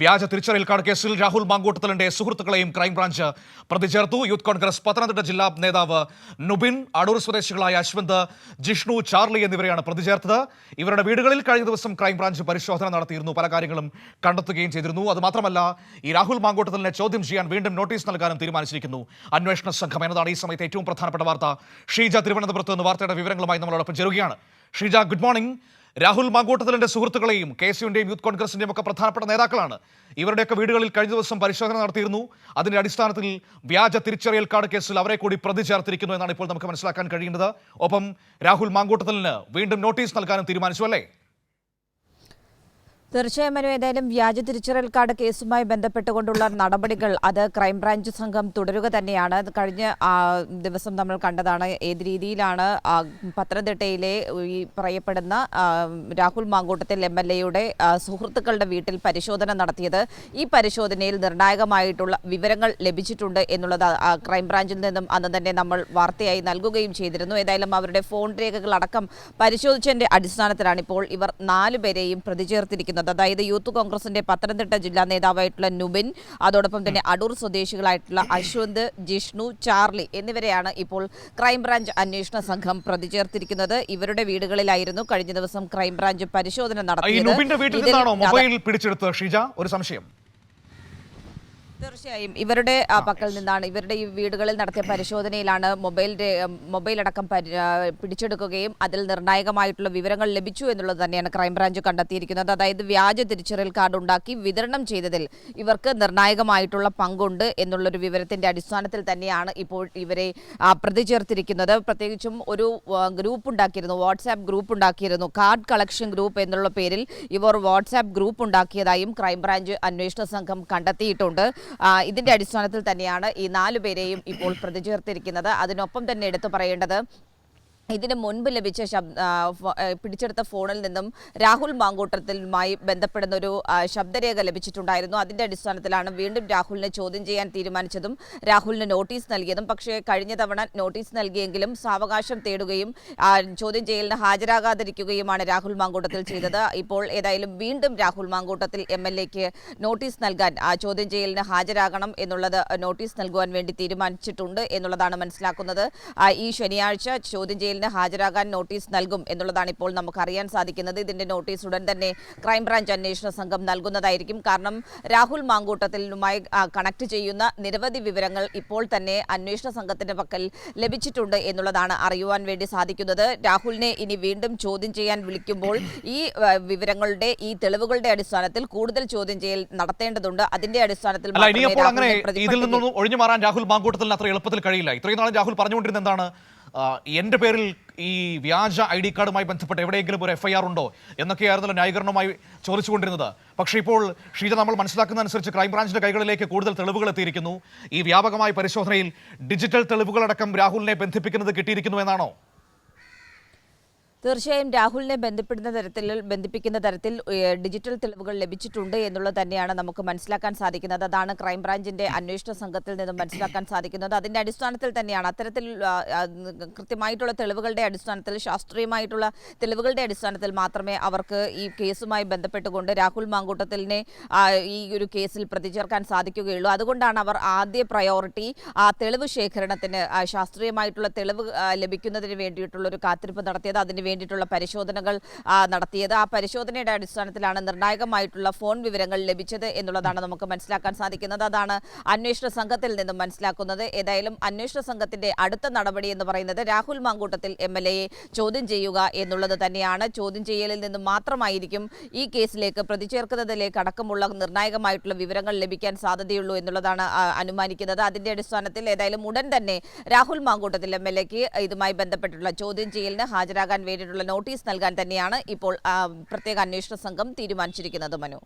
വ്യാജ തിരിച്ചറിയൽ കാർഡ് കേസിൽ രാഹുൽ മാങ്കൂട്ടത്തലിന്റെ സുഹൃത്തുക്കളെയും ക്രൈംബ്രാഞ്ച് പ്രതി ചേർത്തു യൂത്ത് കോൺഗ്രസ് പത്തനംതിട്ട ജില്ലാ നേതാവ് നുബിൻ അടൂർ സ്വദേശികളായ അശ്വന്ത് ജിഷ്ണു ചാർലി എന്നിവരെയാണ് പ്രതി ചേർത്തത് ഇവരുടെ വീടുകളിൽ കഴിഞ്ഞ ദിവസം ക്രൈംബ്രാഞ്ച് പരിശോധന നടത്തിയിരുന്നു. പല കാര്യങ്ങളും കണ്ടെത്തുകയും ചെയ്തിരുന്നു. അതുമാത്രമല്ല ഈ രാഹുൽ മാങ്കൂട്ടത്തലിനെ ചോദ്യം ചെയ്യാൻ വീണ്ടും നോട്ടീസ് നൽകാനും തീരുമാനിച്ചിരിക്കുന്നു. അന്വേഷണ സംഘം എന്നതാണ് ഈ സമയത്ത് ഏറ്റവും പ്രധാനപ്പെട്ട വാർത്ത. ഷീജ തിരുവനന്തപുരത്ത് നിന്ന് വാർത്തയുടെ വിവരങ്ങളുമായി നമ്മളോടൊപ്പം ചേരുകയാണ്. Sheeja good morning. രാഹുൽ മാങ്കൂട്ടത്തിലിന്റെ സുഹൃത്തുക്കളെയും കെ സി യുടെയും യൂത്ത് കോൺഗ്രസിന്റെയും ഒക്കെ പ്രധാനപ്പെട്ട നേതാക്കളാണ്. ഇവരുടെയൊക്കെ വീടുകളിൽ കഴിഞ്ഞ ദിവസം പരിശോധന നടത്തിയിരുന്നു. അതിന്റെ അടിസ്ഥാനത്തിൽ വ്യാജ തിരിച്ചറിയൽ കാർഡ് കേസിൽ അവരെ കൂടി പ്രതി ചേർത്തിരിക്കുന്നു എന്നാണ് ഇപ്പോൾ നമുക്ക് മനസ്സിലാക്കാൻ കഴിയുന്നത്. ഒപ്പം രാഹുൽ മാങ്കൂട്ടത്തിലിന് വീണ്ടും നോട്ടീസ് നൽകാനും തീരുമാനിച്ചു അല്ലേ? തീർച്ചയായും മനു ഏതായാലും വ്യാജ തിരിച്ചറിയൽ കാർഡ് കേസുമായി ബന്ധപ്പെട്ടുകൊണ്ടുള്ള നടപടികൾ അത് ക്രൈംബ്രാഞ്ച് സംഘം തുടരുക തന്നെയാണ്. കഴിഞ്ഞ ദിവസം നമ്മൾ കണ്ടതാണ് ഏത് രീതിയിലാണ് പത്തനംതിട്ടയിലെ ഈ പറയപ്പെടുന്ന രാഹുൽ മാങ്കൂട്ടത്തിൽ എം എൽ എയുടെ സുഹൃത്തുക്കളുടെ വീട്ടിൽ പരിശോധന നടത്തിയത്. ഈ പരിശോധനയിൽ നിർണായകമായിട്ടുള്ള വിവരങ്ങൾ ലഭിച്ചിട്ടുണ്ട് എന്നുള്ളത് ക്രൈംബ്രാഞ്ചിൽ നിന്നും അന്ന് തന്നെ നമ്മൾ വാർത്തയായി നൽകുകയും ചെയ്തിരുന്നു. ഏതായാലും അവരുടെ ഫോൺ രേഖകളടക്കം പരിശോധിച്ചതിന്റെ അടിസ്ഥാനത്തിലാണ് ഇപ്പോൾ ഇവർ നാലുപേരെയും പ്രതി ചേർത്തിരിക്കുന്നത് അതായത് യൂത്ത് കോൺഗ്രസിന്റെ പത്തനംതിട്ട ജില്ലാ നേതാവായിട്ടുള്ള നുബിൻ അതോടൊപ്പം തന്നെ അടൂർ സ്വദേശികളായിട്ടുള്ള അശ്വന്ത് ജിഷ്ണു ചാർലി എന്നിവരെയാണ് ഇപ്പോൾ ക്രൈംബ്രാഞ്ച് അന്വേഷണ സംഘം പ്രതി ചേർത്തിരിക്കുന്നത് ഇവരുടെ വീടുകളിലായിരുന്നു കഴിഞ്ഞ ദിവസം ക്രൈംബ്രാഞ്ച് പരിശോധന നടത്തിയത്. വീട്ടിൽ നിന്നാണോ മൊബൈൽ പിടിച്ചെടുത്ത് ഷിജ ഒരു സംശയം. തീർച്ചയായും ഇവരുടെ പക്കൽ നിന്നാണ് ഇവരുടെ ഈ വീടുകളിൽ നടത്തിയ പരിശോധനയിലാണ് മൊബൈൽ മൊബൈൽ അടക്കം പിടിച്ചെടുക്കുകയും അതിൽ നിർണായകമായിട്ടുള്ള വിവരങ്ങൾ ലഭിച്ചു എന്നുള്ളത് തന്നെയാണ് ക്രൈംബ്രാഞ്ച് കണ്ടെത്തിയിരിക്കുന്നത്. അതായത് വ്യാജ തിരിച്ചറിയൽ കാർഡ് ഉണ്ടാക്കി വിതരണം ചെയ്തതിൽ ഇവർക്ക് നിർണായകമായിട്ടുള്ള പങ്കുണ്ട് എന്നുള്ളൊരു വിവരത്തിന്റെ അടിസ്ഥാനത്തിൽ തന്നെയാണ് ഇപ്പോൾ ഇവരെ പ്രതി ചേർത്തിരിക്കുന്നത് പ്രത്യേകിച്ചും ഒരു ഗ്രൂപ്പ് ഉണ്ടാക്കിയിരുന്നു വാട്സാപ്പ് ഗ്രൂപ്പ് ഉണ്ടാക്കിയിരുന്നു കാർഡ് കളക്ഷൻ ഗ്രൂപ്പ് എന്നുള്ള പേരിൽ ഇവർ വാട്സാപ്പ് ഗ്രൂപ്പ് ഉണ്ടാക്കിയതായും ക്രൈംബ്രാഞ്ച് അന്വേഷണ സംഘം കണ്ടെത്തിയിട്ടുണ്ട്. ഇതിന്റെ അടിസ്ഥാനത്തിൽ തന്നെയാണ് ഈ നാലു പേരെയും ഇപ്പോൾ പ്രതി ചേർത്തിരിക്കുന്നത് അതിനൊപ്പം തന്നെ എടുത്തു പറയേണ്ടത് ഇതിന് മുൻപ് ലഭിച്ച ശബ് ആ, ഫോ- ഏ, പിടിച്ചെടുത്ത ഫോണിൽ നിന്നും രാഹുൽ മാങ്കൂട്ടത്തിലുമായി ബന്ധപ്പെടുന്ന ഒരു ശബ്ദരേഖ ലഭിച്ചിട്ടുണ്ടായിരുന്നു. അതിന്റെ അടിസ്ഥാനത്തിലാണ് വീണ്ടും രാഹുലിനെ ചോദ്യം ചെയ്യാൻ തീരുമാനിച്ചതും രാഹുലിന് നോട്ടീസ് നൽകിയതും. പക്ഷേ കഴിഞ്ഞ തവണ നോട്ടീസ് നൽകിയെങ്കിലും സാവകാശം തേടുകയും ചോദ്യം ചെയ്യലിന് ഹാജരാകാതിരിക്കുകയുമാണ് രാഹുൽ മാങ്കൂട്ടത്തിൽ ചെയ്തത്. ഇപ്പോൾ ഏതായാലും വീണ്ടും രാഹുൽ മാങ്കൂട്ടത്തിൽ എം എൽ എക്ക് നോട്ടീസ് നൽകാൻ ചോദ്യം ചെയ്യലിന് ഹാജരാകണം എന്നുള്ളത് നോട്ടീസ് നൽകുവാൻ വേണ്ടി തീരുമാനിച്ചിട്ടുണ്ട് എന്നുള്ളതാണ് മനസ്സിലാക്കുന്നത്. ഈ ശനിയാഴ്ച ചോദ്യം ചെയ്യലിന് ഹാജരാകാൻ നോട്ടീസ് നൽകും എന്നുള്ളതാണ് ഇപ്പോൾ നമുക്കറിയാൻ സാധിക്കുന്നത്. ഇതിന്റെ നോട്ടീസ് ഉടൻ തന്നെ ക്രൈംബ്രാഞ്ച് അന്വേഷണ സംഘം നൽകുന്നതായിരിക്കും. കാരണം രാഹുൽ മാങ്കൂട്ടത്തിലുമായി കണക്ട് ചെയ്യുന്ന നിരവധി വിവരങ്ങൾ ഇപ്പോൾ തന്നെ അന്വേഷണ സംഘത്തിന്റെ പക്കൽ ലഭിച്ചിട്ടുണ്ട് എന്നുള്ളതാണ് അറിയുവാൻ വേണ്ടി സാധിക്കുന്നത്. രാഹുലിനെ ഇനി വീണ്ടും ചോദ്യം ചെയ്യാൻ വിളിക്കുമ്പോൾ ഈ വിവരങ്ങളുടെ ഈ തെളിവുകളുടെ അടിസ്ഥാനത്തിൽ കൂടുതൽ ചോദ്യം ചെയ്യൽ നടത്തേണ്ടതുണ്ട്. അതിന്റെ അടിസ്ഥാനത്തിൽ ഇതിൽ നിന്നും ഒഴിഞ്ഞു മാറാൻ രാഹുൽ മാങ്കൂട്ടത്തിൽ അത്ര എളുപ്പത്തിൽ കഴിയില്ല. ഇത്രയും നാളും രാഹുൽ പറഞ്ഞുകൊണ്ടിരുന്നത് എന്താണ്? ആ, എന്റെ പേരിൽ ഈ വ്യാജ ഐ ഡി കാർഡുമായി ബന്ധപ്പെട്ട് എവിടെയെങ്കിലും ഒരു എഫ്ഐആർ ഉണ്ടോ എന്നൊക്കെയായിരുന്നല്ലോ ന്യായീകരണവുമായി ചോദിച്ചുകൊണ്ടിരുന്നത്. പക്ഷേ ഇപ്പോൾ ഷീജ നമ്മൾ മനസ്സിലാക്കുന്നതനുസരിച്ച് ക്രൈംബ്രാഞ്ചിന്റെ കൈകളിലേക്ക് കൂടുതൽ തെളിവുകൾ എത്തിയിരിക്കുന്നു. ഈ വ്യാപകമായ പരിശോധനയിൽ ഡിജിറ്റൽ തെളിവുകളടക്കം രാഹുലിനെ ബന്ധിപ്പിക്കുന്നത് കിട്ടിയിരിക്കുന്നു എന്നാണോ? തീർച്ചയായും രാഹുലിനെ ബന്ധപ്പെടുന്ന തരത്തിൽ ബന്ധിപ്പിക്കുന്ന തരത്തിൽ ഡിജിറ്റൽ തെളിവുകൾ ലഭിച്ചിട്ടുണ്ട് എന്നുള്ളത് തന്നെയാണ് നമുക്ക് മനസ്സിലാക്കാൻ സാധിക്കുന്നത്. അതാണ് ക്രൈംബ്രാഞ്ചിന്റെ അന്വേഷണ സംഘത്തിൽ നിന്നും മനസ്സിലാക്കാൻ സാധിക്കുന്നത്. അതിന്റെ അടിസ്ഥാനത്തിൽ തന്നെയാണ് അത്തരത്തിൽ കൃത്യമായിട്ടുള്ള തെളിവുകളുടെ അടിസ്ഥാനത്തിൽ ശാസ്ത്രീയമായിട്ടുള്ള തെളിവുകളുടെ അടിസ്ഥാനത്തിൽ മാത്രമേ അവർക്ക് ഈ കേസുമായി ബന്ധപ്പെട്ടുകൊണ്ട് രാഹുൽ മാങ്കൂട്ടത്തിലിനെ ഈ ഒരു കേസിൽ പ്രതി ചേർക്കാൻ സാധിക്കുകയുള്ളൂ. അതുകൊണ്ടാണ് അവർ ആദ്യ പ്രയോറിറ്റി ആ തെളിവ് ശേഖരണത്തിന് ശാസ്ത്രീയമായിട്ടുള്ള തെളിവ് ലഭിക്കുന്നതിന് വേണ്ടിയിട്ടുള്ള ഒരു കാത്തിരിപ്പ് നടത്തിയത്. അതിന് വേണ്ടിയിട്ടുള്ള പരിശോധനകൾ നടത്തിയത്. ആ പരിശോധനയുടെ അടിസ്ഥാനത്തിലാണ് നിർണായകമായിട്ടുള്ള ഫോൺ വിവരങ്ങൾ ലഭിച്ചത് എന്നുള്ളതാണ് നമുക്ക് മനസ്സിലാക്കാൻ സാധിക്കുന്നത്. അതാണ് അന്വേഷണ സംഘത്തിൽ നിന്നും മനസ്സിലാക്കുന്നത്. ഏതായാലും അന്വേഷണ സംഘത്തിന്റെ അടുത്ത നടപടി എന്ന് പറയുന്നത് രാഹുൽ മാങ്കൂട്ടത്തിൽ എം എൽ എയെ ചോദ്യം ചെയ്യുക എന്നുള്ളത് തന്നെയാണ്. ചോദ്യം ചെയ്യലിൽ നിന്നും മാത്രമായിരിക്കും ഈ കേസിലേക്ക് പ്രതിചേർക്കുന്നതിലേക്ക് അടക്കമുള്ള നിർണായകമായിട്ടുള്ള വിവരങ്ങൾ ലഭിക്കാൻ സാധ്യതയുള്ളൂ എന്നുള്ളതാണ് അനുമാനിക്കുന്നത്. അതിന്റെ അടിസ്ഥാനത്തിൽ ഏതായാലും ഉടൻ തന്നെ രാഹുൽ മാങ്കൂട്ടത്തിൽ എം എൽ എക്ക് ഇതുമായി ബന്ധപ്പെട്ടുള്ള ചോദ്യം ചെയ്യലിന് ഹാജരാകാൻ വേണ്ടിയിട്ടുള്ള നോട്ടീസ് നൽകാൻ തന്നെയാണ് ഇപ്പോൾ പ്രത്യേക അന്വേഷണ സംഘം തീരുമാനിച്ചിരിക്കുന്നത് മനു.